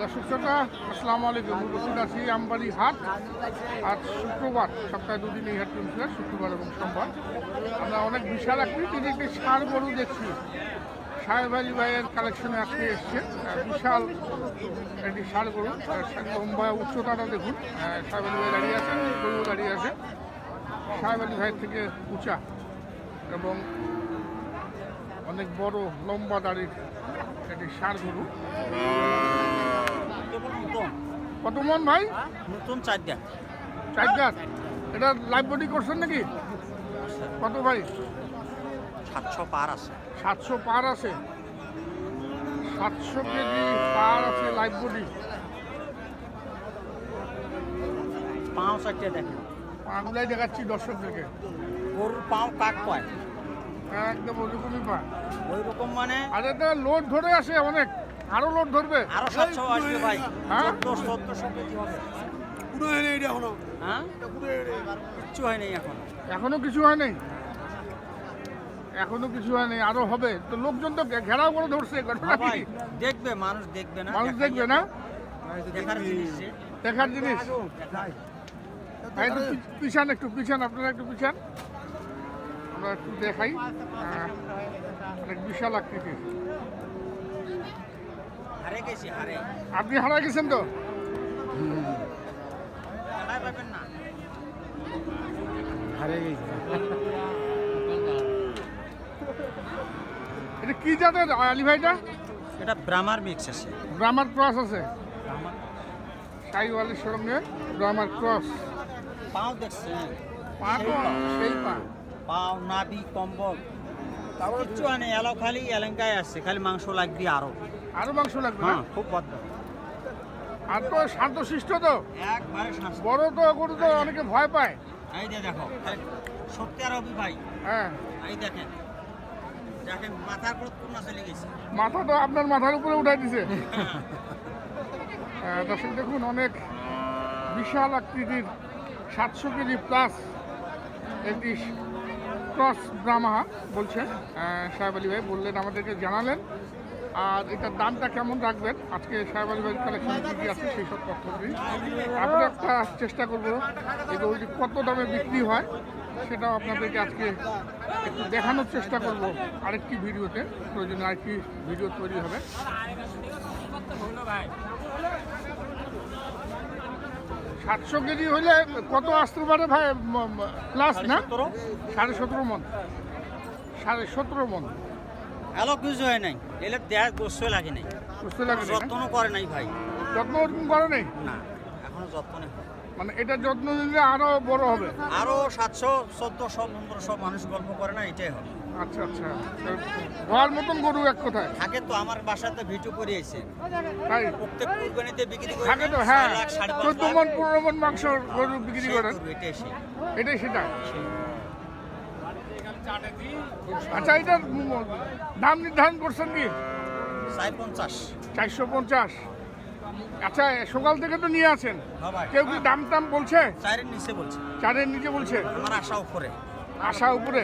দর্শক শ্রোতা আসসালামু আলাইকুম। উপস্থিত আছি আমবাড়ি হাট। আজ শুক্রবার সপ্তাহে দুদিন এই হাট চলছিল শুক্রবার এবং সোমবার। আমরা অনেক বিশাল আকৃতির একটি সার গরু দেখছি। সাহেব আলী ভাইয়ের কালেকশনে আজকে এসছে। বিশাল একটি সার গরু। লম্বা উচ্চতাটা দেখুন। আহ, সাহেব আলী ভাই দাঁড়িয়ে আছেন গরু দাঁড়িয়ে আছে। সাহেব আলী ভাইয়ের থেকে উঁচা এবং অনেক বড় লম্বা দাড়ির একটি সার গরু। কত মন ভাই? নতুন চার গাছ এটা লাইভ বডি করছেন নাকি? কত ভাই? সাতশো পার আছে। সাতশো পার আছে। সাতশো কেজি পার আছে লাইভ বডি পাও চারটে দেখেন। পাগুলাই দেখাচ্ছি দর্শকদেরকে। গরুর পাও কাক পায় একদম ওরকমই পা ওই রকম মানে? আর এটা লোড ধরে আসে অনেক। আরও লোড ধরবে। আরও সাতশো আসবে ভাই। হ্যাঁ? চোদ্দশো কেজি হবে। পুরো এনে এটা এখনও। হ্যাঁ? কিচ্ছু হয়নি এখন। এখনও কিছু হয় নাই। এখনও কিছু হয় নাই। আরও হবে। তো লোকজন তো ঘেরাও করে ধরছে হ্যাঁ ভাই দেখবে মানুষ দেখবে না মানুষ দেখবে না? দেখার জিনিস পিছান একটু পিছান আপনারা একটু পিছান। আমরা একটু দেখাই। অনেক বিশাল আকৃতির হারে গেছি হারে। আপনি হারা গেছেন তো? এটা কি জাতের আলী ভাইটা? এটা ব্রামার মিক্স আছে। ব্রাহ্মার ক্রস আছে। সাইওয়ালের সঙ্গে ব্রাহ্মার ক্রস পাও দেখছেন। পা তো সেই পা পাও নাবি কম্বল। কিচ্ছু হয় না এলাও খালি এলেঙ্কায় আসছে খালি মাংস লাগবে আরও। আরও মাংস লাগবে হ্যাঁ খুব বদ্ধ। আর তো শান্তশিষ্ট তো? একবারে বড় তো গরু তো অনেকে ভয় পায়। এই যে দেখো সত্যি আর অভি ভাই। হ্যাঁ। এই দেখেন দেখেন মাথার উপর কোন চলে গেছে। মাথা তো আপনার মাথার উপরে উঠাই দিছে। আহ, দর্শক দেখুন অনেক বিশাল আকৃতির সাতশো কেজি প্লাস একটি ক্রস ব্রাহ্মা বলছেন সাহেব আলী ভাই বললেন, আমাদেরকে জানালেন। আর এটার দামটা কেমন রাখবেন? আজকে সাহেব আলী ভাইয়ের কালেকশন কী কী আছে, সেই সব তথ্য দিই আমরা একটা চেষ্টা করব গরুটি কত দামে বিক্রি হয়, সেটাও আপনাদেরকে আজকে একটু দেখানোর চেষ্টা করব আরেকটি ভিডিওতে। প্রয়োজনে আরেকটি ভিডিও তৈরি হবে। সাতশো কেজি হলে কত আসতে পারে ভাই? প্লাস না? সাড়ে সতেরো মন। সাড়ে সতেরো মন। এলো কিছু হয় নাই। এলে দেখ গোস্ব লাগে নাই। বুঝতে লাগে? যত্ন করে নাই ভাই। যত্ন করে নাই? না এখনও যত্ন নেই। মানে এটা যত্ন নিলে আরও বড় হবে। আরও সাতশো চোদ্দশো পনেরোশো মানুষ গল্প করে না এটাই হবে। আচ্ছা আচ্ছা। ঘর মতন গরু এক কোথায়? থাকে তো আমার বাসাতে ভিডিও করে এসে তাই? প্রত্যেক কুরবানিতে বিক্রি করে থাকে তো হ্যাঁ। চোদ্দ। মন পনেরো মন মাংস গরু বিক্রি গরু, এটাই। এটাই সেটা? আচ্ছা এটার ম- দাম নির্ধারণ করছেন কি? চার পঞ্চাশ। চারশো পঞ্চাশ। আচ্ছা সকাল থেকে তো নিয়ে আছেন হ্যাঁ কেউ কি দাম টাম বলছে? চারের নিচে বলছে। চারের নিচে বলছে? আমার আশা উপরে। আশা উপরে?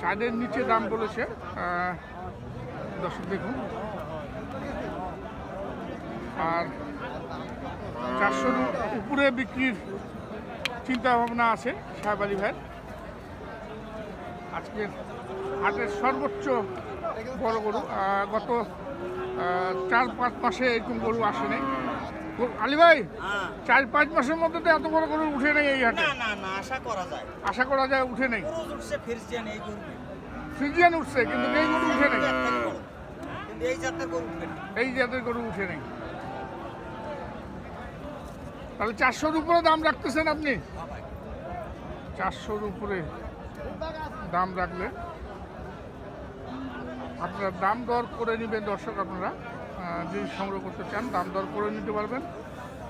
চারের নিচে দাম বলেছে। দর্শক দেখুন। আর চারশোর উপরে বিক্রির চিন্তা ভাবনা আছে সাহেব আলী ভাইয়ের। আজকের হাটের সর্বোচ্চ বড় গরু গত চার পাঁচ মাসে এরকম গরু আসেনি। আলী ভাই হ্যাঁ। চার পাঁচ মাসের মধ্যে তো এত বড় গরু উঠে নেই এই হাটে। না না না আশা করা যায়। আশা করা যায় উঠে নেই। উঠছে এই গরু ফ্রিজিয়ান উঠছে কিন্তু এই গরু উঠে নেই। এই জাতের গরু। উঠবে না এই জাতের গরু উঠে নেই। তাহলে চারশোর উপরে দাম রাখতেছেন আপনি? হ্যাঁ চারশোর উপরে দাম রাখলে আপনারা দাম দর করে নেবেন, দর্শক আপনারা যদি সংগ্রহ করতে চান, দাম দর করে নিতে পারবেন।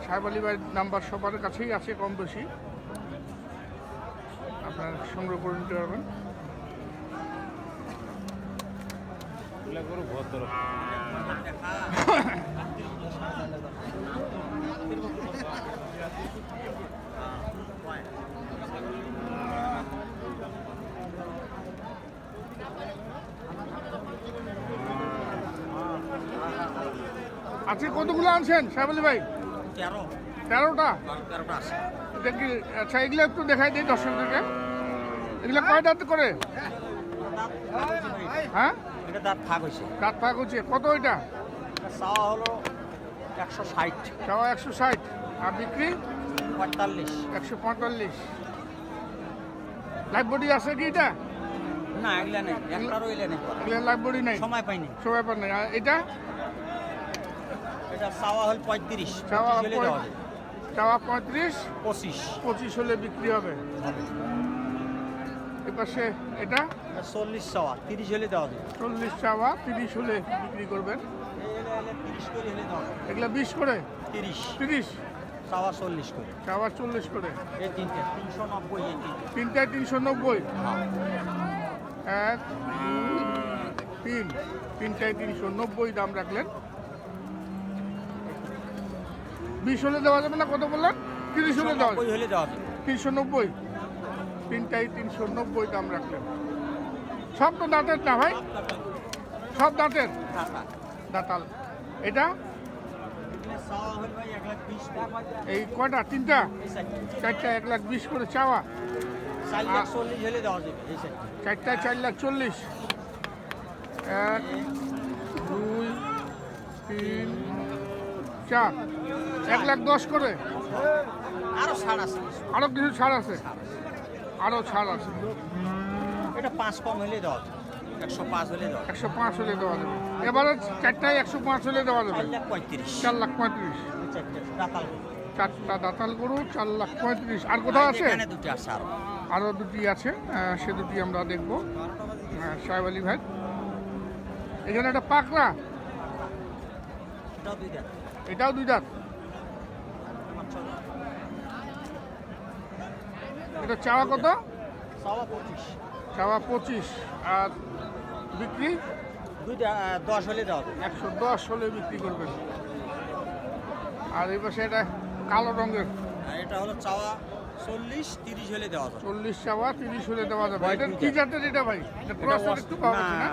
সাহেব আলী ভাইয়ের নাম্বার সবার কাছেই আছে কম বেশি। আপনারা সংগ্রহ করে নিতে পারবেন। আজকে কতগুলো আনছেন শ্যামলি ভাই? তেরো। তেরোটা? তেরোটা দেখি আচ্ছা এগুলো একটু দেখাই দিই দর্শকদেরকে। এগুলো কয়টা করে? হ্যাঁ? দাঁত ফাঁক হয়েছে। কত ওইটা? চাওয়া হলো একশো একশো ষাট। আর বিক্রি? পঁয়তাল্লিশ। একশো পঁয়তাল্লিশ। লাইফ বডি আছে কি এটা? না এগুলা নেই একটারও এগুলা নেই। এগুলো লাইফ বডি নেই? সময় পাইনি। সব ব্যাপার নেই। এটা? এটা চাওয়া হল পঁয়ত্রিশ যাবে। চাওয়া পঁয়ত্রিশ পঁচিশ। পঁচিশ হলে বিক্রি হবে? এপাশে এটা? চল্লিশ চাওয়া তিরিশ হলে দেওয়া যাবে চল্লিশ চাওয়া তিরিশ হলে বিক্রি করবেন। এগুলো বিশ করে? তিরিশ। তিরিশ? চাওয়া চল্লিশ করে। চাওয়া চল্লিশ করে? এই তিনটে তিনশো নব্বই তিনটে। তিনটায় তিনশো নব্বই? এক তিন। তিনটায় তিনশো নব্বই দাম রাখলেন। বিশ হলে দেওয়া যাবে না? কত বললেন? তিরিশ হলে দেওয়া হলে দেওয়া যাবে। তিনশো নব্বই। তিনটায় তিনশো নব্বই দাম রাখলেন। সব তো দাঁতের না ভাই? সব দাঁতের? দাঁতাল। এটা? এই কটা তিনটা? চারটা এক লাখ বিশ করে চাওয়া। চার লাখ চল্লিশ হলে দেওয়া যাবে এই চারটা চার লাখ চল্লিশ। এক দুই তিন চার। এক লাখ দশ করে? আরও ছাড় আছে। আরও কিছু ছাড় আছে? আরও ছাড় আছে। এটা পাঁচ কম হলে দেওয়া যাবে। একশো পাঁচ হলে দেওয়া যাবে। একশো পাঁচ হলে দেওয়া যাবে। এবারে চারটায় একশো পাঁচ হলে দেওয়া যাবে। চার লাখ পঁয়ত্রিশ। চারটে দাতাল গরু। চার লাখ পঁয়ত্রিশ। আর কোথাও আছে? দুটো আছে আরও দুটি আছে সে দুটি আমরা দেখব। সাহেব আলী ভাই। এখানে একটা পাকড়া। এটাও দুই দাঁত। এটা চাওয়া কত? চাওয়া পঁচিশ। আর বিক্রি? দুইটা দশ হলে একশো দশ হলে বিক্রি করবেন। আর এই পাশে এটা কালো রঙের। এটা হলো চাওয়া চল্লিশ তিরিশ হলে দেওয়া যাবে। চল্লিশ চাওয়া তিরিশ হলে দেওয়া যাবে। এটা দুই কি জাতের এটা ভাই? একটু পাওয়া যাচ্ছে না,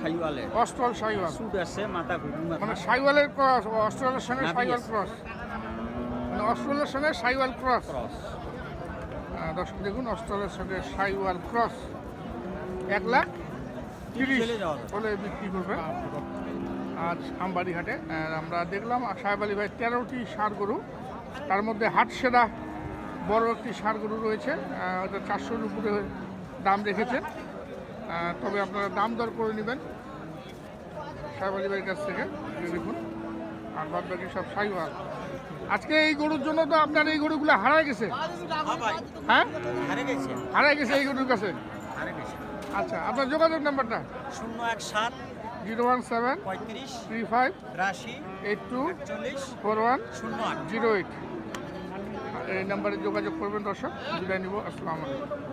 শাহিওয়ালে সাইওয়াল সুট আছে মাথা ঘুরু মানে সাইওয়ালের ক্রস সঙ্গে সাইওয়াল ক্রস মানে সঙ্গে সাইওয়াল ক্রস ক্রস দর্শক দেখুন অস্ট্রেলের সঙ্গে সাইওয়াল ক্রস এক লাখ তিরিশ হলে। বিক্রি করবেন আজ আমবাড়ি হাটে আমরা দেখলাম সাহেব আলী ভাই তেরোটি সার গরু। তার মধ্যে হাট সেরা বড় একটি সার গরু রয়েছে ওটা চারশোর উপরে দাম রেখেছেন। তবে আপনারা দাম দর করে নেবেন। সাহেব আলী ভাইয়ের কাছ থেকে দেখুন। আর বাদ বাকি সব সাইওয়াল। আজকে এই গরুর জন্য তো আপনার এই গরুগুলো হারায় গেছে। হ্যাঁ হ্যাঁ? গেছে। হারায় গেছে এই গরুর কাছে? হারে গেছে। আচ্ছা আপনার যোগাযোগ নাম্বারটা? শূন্য এক সাত জিরো ওয়ান সেভেন পঁয়ত্রিশ থ্রি ফাইভ রাশি এইট টু ফোর ওয়ান শূন্য আট। Zero eight. এই নাম্বারে যোগাযোগ করবেন দর্শক বিদায় নিব আসসালামু আলাইকুম।